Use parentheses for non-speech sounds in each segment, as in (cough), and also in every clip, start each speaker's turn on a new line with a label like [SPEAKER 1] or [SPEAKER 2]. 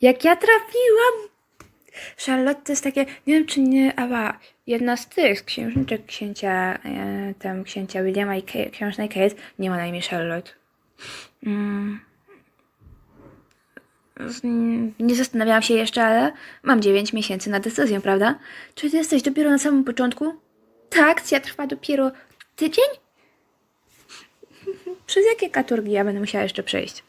[SPEAKER 1] Jak ja trafiłam! Charlotte to jest takie, nie wiem czy nie, ale jedna z tych księżniczek księcia, e, tam księcia Williama i Kate, księżnej Kate nie ma na imię Charlotte. Mm. Nie zastanawiałam się jeszcze, ale mam 9 miesięcy na decyzję, prawda? Czy ty jesteś dopiero na samym początku? Tak, akcja trwa dopiero tydzień? (laughs) Przez jakie katurgi ja będę musiała jeszcze przejść?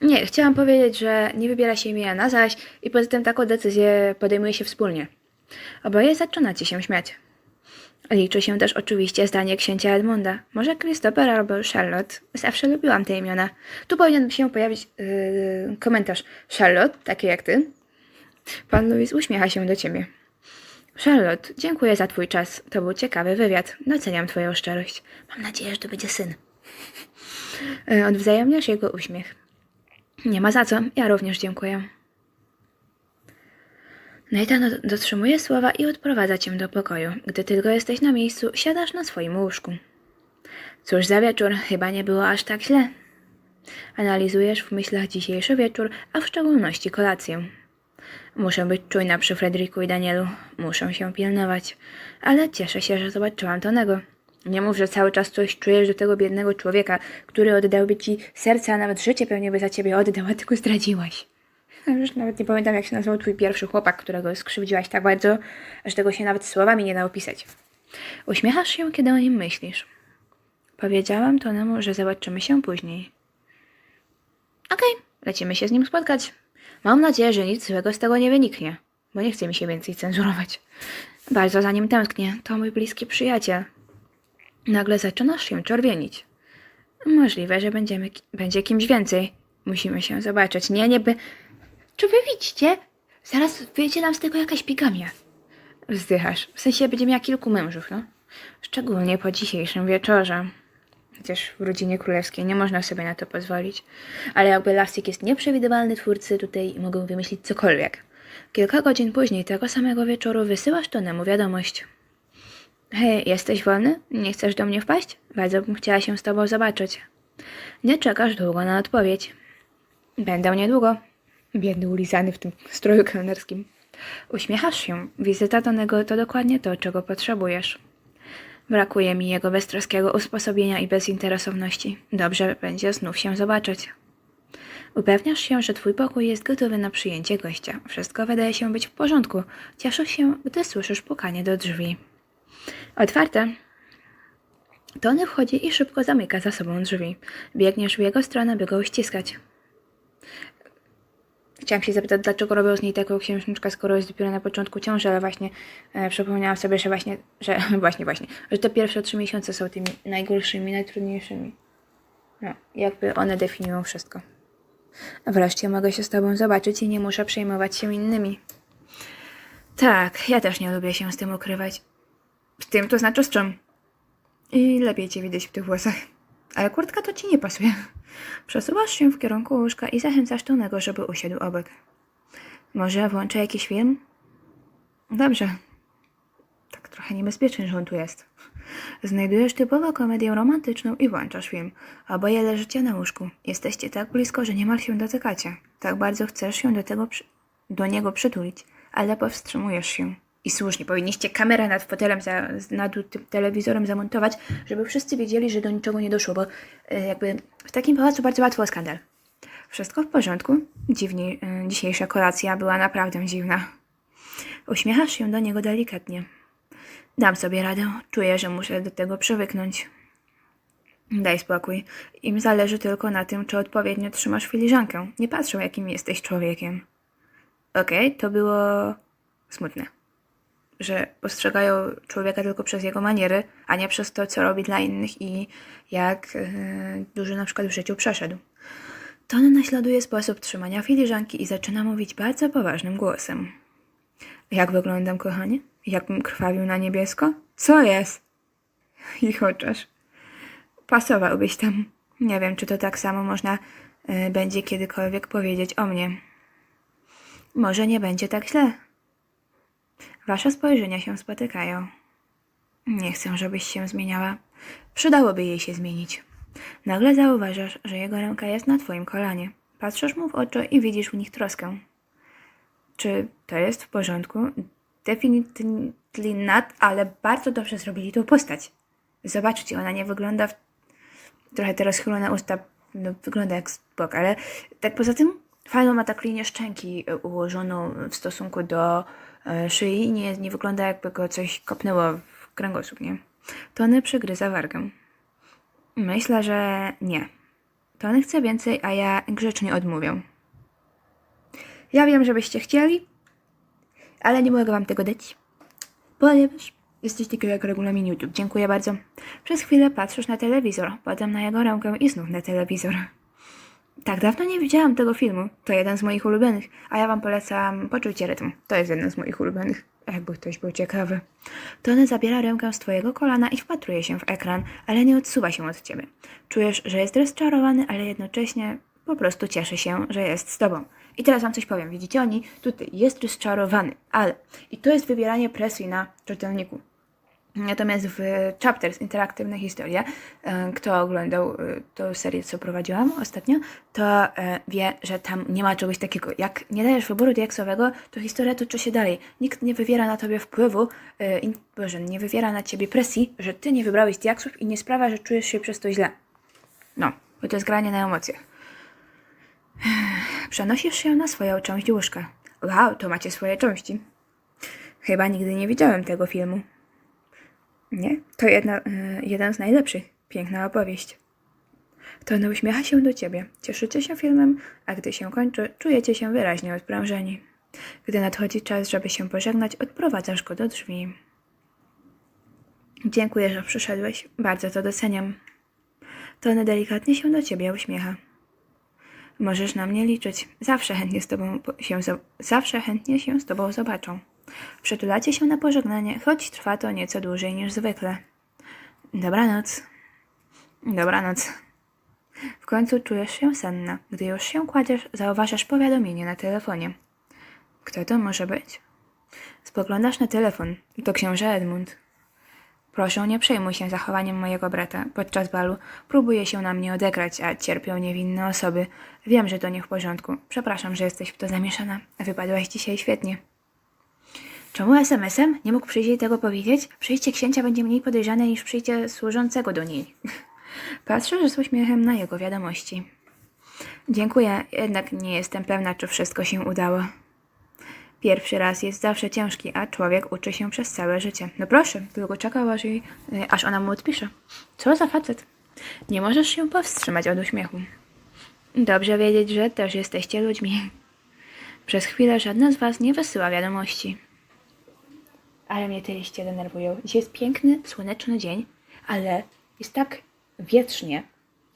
[SPEAKER 1] Nie, chciałam powiedzieć, że nie wybiera się imienia na zaś i poza tym taką decyzję podejmuje się wspólnie. Oboje zaczynacie się śmiać. Liczy się też oczywiście zdanie księcia Edmunda. Może Christopher albo Charlotte. Zawsze lubiłam te imiona. Tu powinien się pojawić yy, komentarz. Charlotte, taki jak ty. Pan Louis uśmiecha się do ciebie. Charlotte, dziękuję za twój czas. To był ciekawy wywiad. Doceniam twoją szczerość. Mam nadzieję, że to będzie syn. (laughs) Yy, Odwzajemniasz jego uśmiech. Nie ma za co, ja również dziękuję. Nathan dotrzymuje słowa i odprowadza cię do pokoju. Gdy tylko jesteś na miejscu, siadasz na swoim łóżku. Cóż za wieczór, chyba nie było aż tak źle. Analizujesz w myślach dzisiejszy wieczór, a w szczególności kolację. Muszę być czujna przy Frederiku i Danielu. Muszę się pilnować. Ale cieszę się, że zobaczyłam Tonego. Nie mów, że cały czas coś czujesz do tego biednego człowieka, który oddałby ci serce, a nawet życie pewnie by za ciebie oddał, a ty go zdradziłaś. Już nawet nie pamiętam, jak się nazywał twój pierwszy chłopak, którego skrzywdziłaś tak bardzo, że tego się nawet słowami nie da opisać. Uśmiechasz się, kiedy o nim myślisz. Powiedziałam Tonemu, że zobaczymy się później. Okej, lecimy się z nim spotkać. Mam nadzieję, że nic złego z tego nie wyniknie, bo nie chce mi się więcej cenzurować. Bardzo za nim tęsknię. To mój bliski przyjaciel. Nagle zaczynasz się czerwienić. Możliwe, że będziemy, będzie kimś więcej. Musimy się zobaczyć. Nie, nie by... Czy wy widzicie? Zaraz wyjdzie nam z tego jakaś pigamia. Wzdychasz. W sensie będzie miała kilku mężów, no. Szczególnie po dzisiejszym wieczorze. Chociaż w rodzinie królewskiej nie można sobie na to pozwolić. Ale jakby Lasik jest nieprzewidywalny, twórcy tutaj mogą wymyślić cokolwiek. Kilka godzin później, tego samego wieczoru, wysyłasz Tonemu wiadomość. Hej, jesteś wolny? Nie chcesz do mnie wpaść? Bardzo bym chciała się z tobą zobaczyć. Nie czekasz długo na odpowiedź. Będę niedługo. Biedny ulizany w tym stroju kelnerskim. Uśmiechasz się. Wizyta Tonego to dokładnie to, czego potrzebujesz. Brakuje mi jego beztroskiego usposobienia i bezinteresowności. Dobrze będzie znów się zobaczyć. Upewniasz się, że twój pokój jest gotowy na przyjęcie gościa. Wszystko wydaje się być w porządku. Cieszysz się, gdy słyszysz pukanie do drzwi. Otwarte. Tony wchodzi i szybko zamyka za sobą drzwi. Biegniesz w jego stronę, by go uściskać. Chciałam się zapytać, dlaczego robią z niej taką księżniczkę, skoro jest dopiero na początku ciąży, ale właśnie e, przypomniałam sobie, że właśnie, że (laughs) właśnie, właśnie, że te pierwsze trzy miesiące są tymi najgorszymi, najtrudniejszymi. No, jakby one definiują wszystko. Wreszcie mogę się z tobą zobaczyć i nie muszę przejmować się innymi. Tak, ja też nie lubię się z tym ukrywać. Z tym to znaczy z czym? I lepiej cię widać w tych włosach. Ale kurtka to ci nie pasuje. Przesuwasz się w kierunku łóżka i zachęcasz Tonego, żeby usiadł obok. Może włączę jakiś film? Dobrze. Tak trochę niebezpiecznie, że on tu jest. Znajdujesz typową komedię romantyczną i włączasz film. Oboje leżycie na łóżku. Jesteście tak blisko, że niemal się dotykacie. Tak bardzo chcesz się do, tego do niego przytulić, ale powstrzymujesz się. I słusznie, powinniście kamerę nad fotelem, za, nad tym telewizorem zamontować, żeby wszyscy wiedzieli, że do niczego nie doszło, bo y, jakby w takim pałacu bardzo łatwo o skandal. Wszystko w porządku? Dziwnie, dzisiejsza kolacja była naprawdę dziwna. Uśmiechasz się do niego delikatnie. Dam sobie radę. Czuję, że muszę do tego przywyknąć. Daj spokój. Im zależy tylko na tym, czy odpowiednio trzymasz filiżankę. Nie patrzą, jakim jesteś człowiekiem. Okej, to było smutne. Że postrzegają człowieka tylko przez jego maniery, a nie przez to, co robi dla innych i jak yy, dużo na przykład w życiu przeszedł. Ton naśladuje sposób trzymania filiżanki i zaczyna mówić bardzo poważnym głosem. Jak wyglądam, kochanie? Jakbym krwawił na niebiesko? Co jest? I chociaż. Pasowałbyś tam. Nie wiem, czy to tak samo można y, będzie kiedykolwiek powiedzieć o mnie. Może nie będzie tak źle. Wasze spojrzenia się spotykają. Nie chcę, żebyś się zmieniała. Przydałoby jej się zmienić. Nagle zauważasz, że jego ręka jest na twoim kolanie. Patrzysz mu w oczy i widzisz w nich troskę. Czy to jest w porządku? Definitely not, ale bardzo dobrze zrobili tą postać. Zobaczcie, ona nie wygląda w... trochę te rozchylone usta, no, wygląda jak spok, ale tak poza tym fajną ma tak linię szczęki e, ułożoną w stosunku do szyi i nie, nie wygląda jakby go coś kopnęło w kręgosłup, nie? Tony przygryza wargę. Myślę, że nie. Tony chce więcej, a ja grzecznie odmówię. Ja wiem, że byście chcieli, ale nie mogę wam tego dać, ponieważ jesteś takiego jak regulamin YouTube. Dziękuję bardzo. Przez chwilę patrzysz na telewizor, potem na jego rękę i znów na telewizor. Tak dawno nie widziałam tego filmu. To jeden z moich ulubionych, a ja wam polecam Poczucie rytmu. To jest jeden z moich ulubionych. Jakby ktoś był ciekawy. Tony zabiera rękę z twojego kolana i wpatruje się w ekran, ale nie odsuwa się od ciebie. Czujesz, że jest rozczarowany, ale jednocześnie po prostu cieszy się, że jest z tobą. I teraz wam coś powiem. Widzicie, oni tutaj jest rozczarowany, ale i to jest wywieranie presji na czytelniku. Natomiast w Chapters, interaktywne historie, e, kto oglądał e, tą serię, co prowadziłam ostatnio, to e, wie, że tam nie ma czegoś takiego. Jak nie dajesz wyboru diaksowego, to historia toczy się dalej. Nikt nie wywiera na tobie wpływu, e, Boże, nie wywiera na ciebie presji, że ty nie wybrałeś diaksów i nie sprawia, że czujesz się przez to źle. No, bo to jest granie na emocjach. (sighs) Przenosisz się na swoją część łóżka. Wow, to macie swoje części. Chyba nigdy nie widziałem tego filmu. Nie, to jedna, y, jeden z najlepszych. Piękna opowieść. Tony uśmiecha się do ciebie. Cieszycie się filmem, a gdy się kończy, czujecie się wyraźnie odprężeni. Gdy nadchodzi czas, żeby się pożegnać, odprowadzasz go do drzwi. Dziękuję, że przyszedłeś. Bardzo to doceniam. Tony delikatnie się do ciebie uśmiecha. Możesz na mnie liczyć. Zawsze chętnie z tobą się, zawsze chętnie się z tobą zobaczą. Przytulacie się na pożegnanie, choć trwa to nieco dłużej niż zwykle. Dobranoc. Dobranoc. W końcu czujesz się senna. Gdy już się kładziesz, zauważasz powiadomienie na telefonie. Kto to może być? Spoglądasz na telefon. To książę Edmund. Proszę, nie przejmuj się zachowaniem mojego brata. Podczas balu próbuje się na mnie odegrać, a cierpią niewinne osoby. Wiem, że to nie w porządku. Przepraszam, że jesteś w to zamieszana. Wypadłaś dzisiaj świetnie. Czemu SMS-em? Nie mógł przyjść jej tego powiedzieć? Przyjście księcia będzie mniej podejrzane niż przyjście służącego do niej. (laughs) Patrzę z uśmiechem na jego wiadomości. Dziękuję, jednak nie jestem pewna, czy wszystko się udało. Pierwszy raz jest zawsze ciężki, a człowiek uczy się przez całe życie. No proszę, tylko czekał, aż, jej, y, aż ona mu odpisze. Co za facet? Nie możesz się powstrzymać od uśmiechu. Dobrze wiedzieć, że też jesteście ludźmi. Przez chwilę żadna z was nie wysyła wiadomości. Ale mnie te liście denerwują. Dzisiaj jest piękny, słoneczny dzień, ale jest tak wietrznie,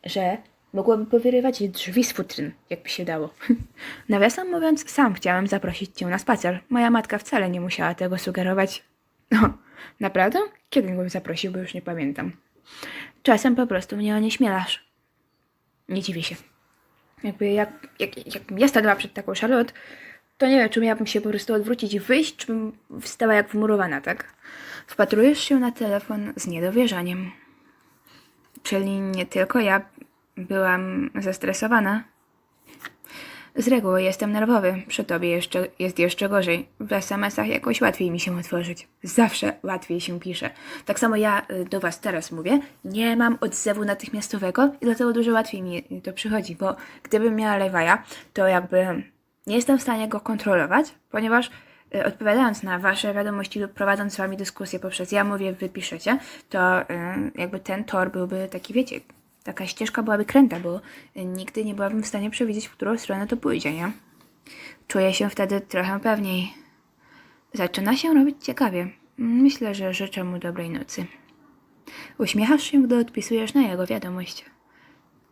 [SPEAKER 1] że mogłoby powyrywać drzwi z futryn, jakby się dało. (laughs) Nawiasem mówiąc, sam chciałem zaprosić cię na spacer. Moja matka wcale nie musiała tego sugerować. No, naprawdę? Kiedy go zaprosił, bo już nie pamiętam. Czasem po prostu mnie onieśmielasz. Nie dziwię się. Jakby jak, jak, jak ja stanęła przed taką Charlotte, to nie wiem, czy miałabym się po prostu odwrócić i wyjść, czy bym wstała jak wmurowana, tak? Wpatrujesz się na telefon z niedowierzaniem. Czyli nie tylko ja byłam zestresowana. Z reguły jestem nerwowy, przy tobie jeszcze, jest jeszcze gorzej. W SMS-ach jakoś łatwiej mi się otworzyć. Zawsze łatwiej się pisze. Tak samo ja y, do was teraz mówię, nie mam odzewu natychmiastowego i dlatego dużo łatwiej mi to przychodzi, bo gdybym miała lewaja, to jakby nie jestem w stanie go kontrolować, ponieważ y, odpowiadając na wasze wiadomości lub prowadząc z wami dyskusję poprzez ja mówię, wy piszecie, to y, jakby ten tor byłby taki, wiecie, taka ścieżka byłaby kręta, bo nigdy nie byłabym w stanie przewidzieć, w którą stronę to pójdzie, nie? Czuję się wtedy trochę pewniej. Zaczyna się robić ciekawie. Myślę, że życzę mu dobrej nocy. Uśmiechasz się, gdy odpisujesz na jego wiadomość.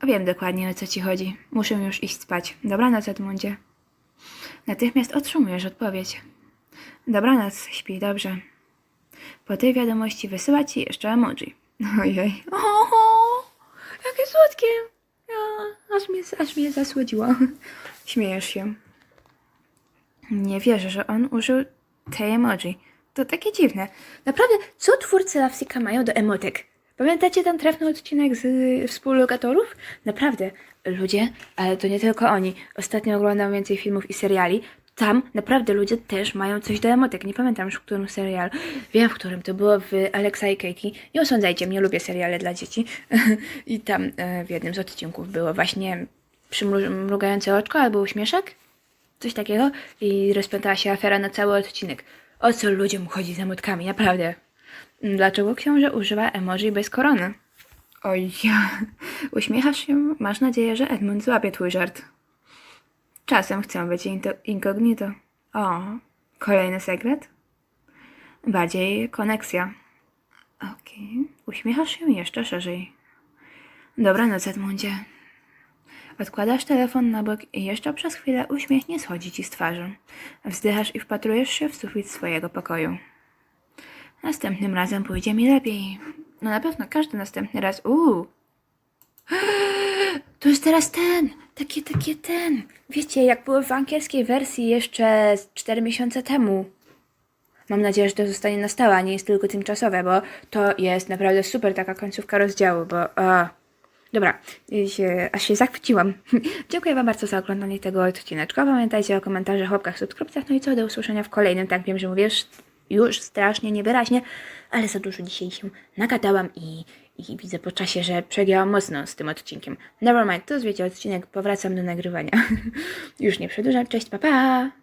[SPEAKER 1] Wiem dokładnie o co ci chodzi. Muszę już iść spać. Dobranoc, Edmundzie. Natychmiast otrzymujesz odpowiedź. Dobranoc, śpi dobrze. Po tej wiadomości wysyła ci jeszcze emoji. Ojej. Oho, jakie słodkie. Ja, aż, mnie, aż mnie zasłodziło. Śmiejesz się. Nie wierzę, że on użył tej emoji. To takie dziwne. Naprawdę, co twórcy Lawsika mają do emotek? Pamiętacie ten trefny odcinek z y, współlokatorów? Naprawdę, ludzie, ale to nie tylko oni. Ostatnio oglądam więcej filmów i seriali. Tam naprawdę ludzie też mają coś do emotek. Nie pamiętam już w którym serialu. Wiem w którym. To było w Alexa i Katie. Nie osądzajcie mnie, lubię seriale dla dzieci. (laughs) I tam e, w jednym z odcinków było właśnie przymrugające oczko albo uśmieszek. Coś takiego. I rozpętała się afera na cały odcinek. O co ludziom chodzi z emotkami, naprawdę. Dlaczego książę używa emoji bez korony? Oj. Uśmiechasz się? Masz nadzieję, że Edmund złapie twój żart. Czasem chcę być incognito. O, kolejny sekret? Bardziej koneksja. Okej. Uśmiechasz się jeszcze szerzej. Dobranoc, Edmundzie. Odkładasz telefon na bok i jeszcze przez chwilę uśmiech nie schodzi ci z twarzy. Wzdychasz i wpatrujesz się w sufit swojego pokoju. Następnym razem pójdzie mi lepiej. No na pewno każdy następny raz. Uuu. (gasps) To jest teraz ten. Takie, takie ten. Wiecie, jak było w angielskiej wersji jeszcze z 4 miesiące temu. Mam nadzieję, że to zostanie na stałe, a nie jest tylko tymczasowe, bo to jest naprawdę super taka końcówka rozdziału, bo... A. Dobra, się, aż się zachwyciłam. (laughs) Dziękuję Wam bardzo za oglądanie tego odcineczka. Pamiętajcie o komentarzach, łapkach, subskrypcjach. No i co, do usłyszenia w kolejnym. Tak, wiem, że mówię już- strasznie niewyraźnie, ale za dużo dzisiaj się nagadałam i, i widzę po czasie, że przegięłam mocno z tym odcinkiem. Nevermind, to wiecie, odcinek, powracam do nagrywania. (laughs) już nie przedłużam. Cześć, pa pa!